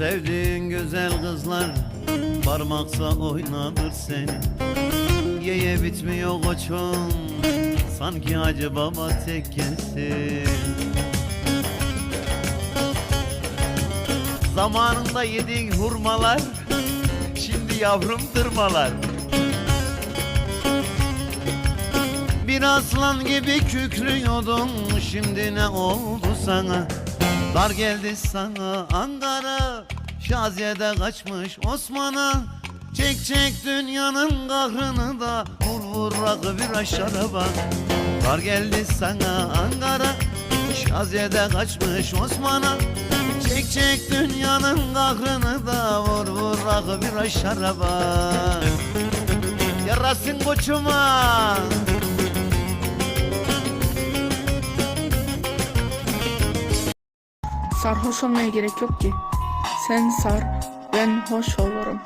Sevdiğin güzel kızlar Parmaksa oynadır seni. Yeye bitmiyor koçum Sanki Hacı Baba tekkesi Zamanında yediğin hurmalar Şimdi yavrum tırmalar. Bir aslan gibi kükrüyordun Şimdi ne oldu sana? Dar geldi sana Ankara Şaziye'de kaçmış Osman'a. Çek çek dünyanın kahrını da Vur vur rakı bir şaraba Dar geldi sana Ankara. Şaziye'de kaçmış Osman'a. Çek çek dünyanın kahrını da Vur vur rakı bir şaraba Yarasın koçuma. Sarhoş olmaya gerek yok ki. Sen sar, ben hoş olurum.